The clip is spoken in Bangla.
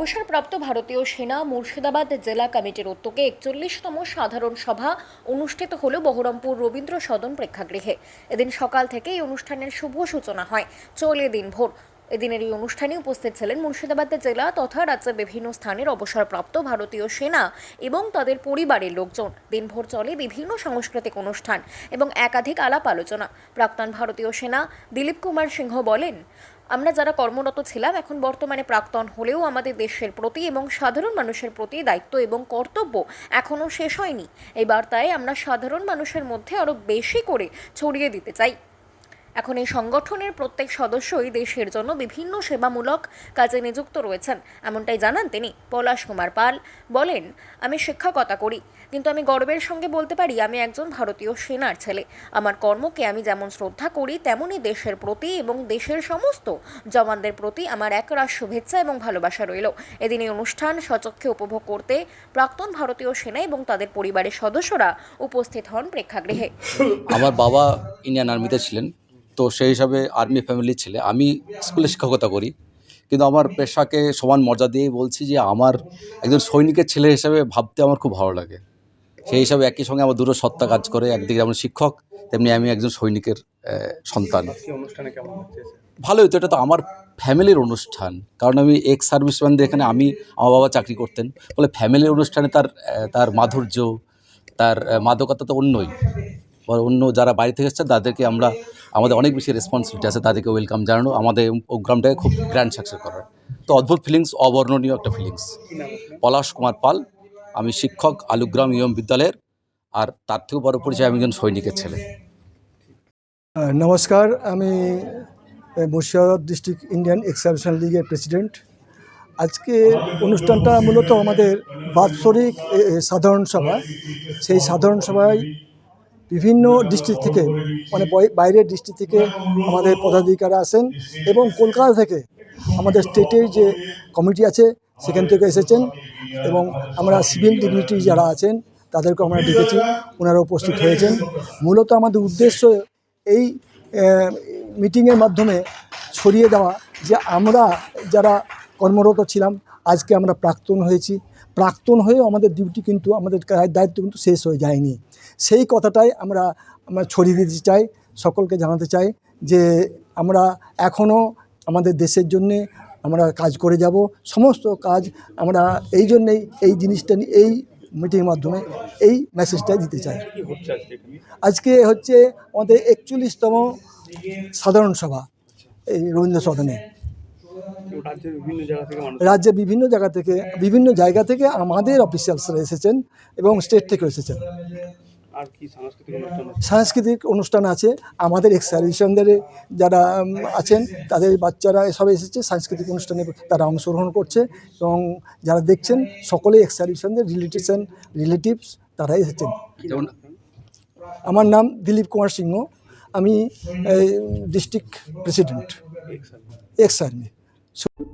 অবসরপ্রাপ্ত ভারতীয় সেনা মুর্শিদাবাদ জেলা কমিটির উদ্যোগে একচল্লিশতম সাধারণ সভা অনুষ্ঠিত হল বহরমপুর রবীন্দ্র সদন প্রেক্ষাগৃহে। এদিন সকাল থেকে এই অনুষ্ঠানের শুভ সূচনা হয়, চলে দিনভর। এদিনের এই অনুষ্ঠানে উপস্থিত ছিলেন মুর্শিদাবাদ জেলা তথা রাজ্যের বিভিন্ন স্থানের অবসরপ্রাপ্ত ভারতীয় সেনা এবং তাদের পরিবারের লোকজন। দিনভর চলে বিভিন্ন সাংস্কৃতিক অনুষ্ঠান এবং একাধিক আলাপ আলোচনা। প্রাক্তন ভারতীয় সেনা দিলীপ কুমার সিংহ বলেন আমরা যারা কর্মরত ছিলাম, এখন বর্তমানে প্রাক্তন হলেও আমাদের দেশের প্রতি এবং সাধারণ মানুষের প্রতি দায়িত্ব এবং কর্তব্য এখনও শেষ হয়নি। এই বার্তায় আমরা সাধারণ মানুষের মধ্যে আরও বেশি করে ছড়িয়ে দিতে চাই। এখন এই সংগঠনের প্রত্যেক সদস্যই দেশের জন্য বিভিন্ন সেবামূলক কাজে নিযুক্ত রয়েছেন। এমনটাই জানান তিনি পলাশ কুমার পাল। বলেন, আমি শিক্ষকতা করি, কিন্তু আমি গর্বের সঙ্গে বলতে পারি আমি একজন ভারতীয় সেনার ছেলে। আমার কর্মকে আমি যেমন শ্রদ্ধা করি, তেমনই দেশের প্রতি এবং দেশের সমস্ত জওয়ানদের প্রতি আমার একরাশ শুভেচ্ছা এবং ভালোবাসা রইল। এদিন এই অনুষ্ঠান সচক্ষে উপভোগ করতে প্রাক্তন ভারতীয় সেনা এবং তাদের পরিবারের সদস্যরা উপস্থিত হন প্রেক্ষাগৃহে। আমার বাবা ইন্ডিয়ান আর্মিতে ছিলেন। তো সেই হিসাবে আর্মি ফ্যামিলির ছেলে। আমি স্কুলে শিক্ষকতা করি, কিন্তু আমার পেশাকে সমান মর্যাদা দিয়েই বলছি যে আমার একজন সৈনিকের ছেলে হিসাবে ভাবতে আমার খুব ভালো লাগে। সেই হিসাবে একই সঙ্গে আমার দুটো সত্তা কাজ করে, একদিকে যেমন শিক্ষক, তেমনি আমি একজন সৈনিকের সন্তান। ভালোই তো, এটা তো আমার ফ্যামিলির অনুষ্ঠান। কারণ আমি এক্স সার্ভিসম্যানদের এখানে আমি, আমার বাবা চাকরি করতেন। ফলে ফ্যামিলির অনুষ্ঠানে তার তার মাধুর্য, তার মাদকতা তো অন্যই। অন্য যারা বাইরে থেকে এসেছেন, তাদেরকে আমরা আমাদের অনেক বেশি রেসপন্সিবিলিটি আছে তাদেরকে ওয়েলকাম জানানো। আমাদের প্রোগ্রামটাকে খুব গ্র্যান্ড সাকসেস করার। তো অদ্ভুত ফিলিংস অবর্ণনীয় একটা ফিলিংস পলাশ কুমার পাল, আমি শিক্ষক, আলুগ্রাম ইয়ম বিদ্যালয়ের, আর তার থেকেও বড় পরিচয়, আমি একজন সৈনিকের ছেলে। নমস্কার, আমি মুর্শিদাবাদ ডিস্ট্রিক্ট ইন্ডিয়ান এক্সাবিশন লিগের প্রেসিডেন্ট আজকে অনুষ্ঠানটা মূলত আমাদের বাৎসরিক সাধারণ সভা। সেই সাধারণ সভায় বিভিন্ন ডিস্ট্রিক্ট থেকে মানে বই- বাইরের ডিস্ট্রিক্ট থেকে আমাদের পদাধিকারী আসেন এবং কলকাতা থেকে আমাদের স্টেটের যে কমিটি আছে, সেখান থেকে এসেছেন এবং আমরা সিভিল ডিগনিটি যারা আছেন তাদেরকে আমরা ডেকেছি ওনারা উপস্থিত হয়েছেন। মূলত আমাদের উদ্দেশ্য এই মিটিংয়ের মাধ্যমে ছড়িয়ে দেওয়া যে আমরা যারা কর্মরত ছিলাম, আজকে আমরা প্রাক্তন হয়েছি প্রাক্তন হয়েও আমাদের ডিউটি কিন্তু আমাদের দায়িত্ব কিন্তু শেষ হয়ে যায়নি। সেই কথাটাই আমরা আমরা ছড়িয়ে দিতে চাই, সকলকে জানাতে চাই যে আমরা এখনও আমাদের দেশের জন্যে আমরা কাজ করে যাব, সমস্ত কাজ আমরা এই জন্যেই এই জিনিসটা এই মিটিংয়ের মাধ্যমে এই মেসেজটা দিতে চাই। আজকে হচ্ছে আমাদের একচল্লিশতম সাধারণ সভা এই রবীন্দ্র সদনে। রাজ্যের বিভিন্ন জায়গা থেকে মানুষ রাজ্যে বিভিন্ন জায়গা থেকে বিভিন্ন জায়গা থেকে আমাদের অফিসিয়ালসরা এসেছেন এবং স্টেট থেকে এসেছেন। সাংস্কৃতিক অনুষ্ঠান হচ্ছে সাংস্কৃতিক অনুষ্ঠান আছে আমাদের এক্স সার্ভিসনদের যারা আছেন তাদের বাচ্চারা এসব এসেছে সাংস্কৃতিক অনুষ্ঠানে তারা অংশগ্রহণ করছে এবং যারা দেখছেন সকলে এক্স সার্ভিসনদের রিলেটিভস রিলেটিভস তারা এসেছেন। আমার নাম দিলীপ কুমার সিংহ আমি district president ex ex army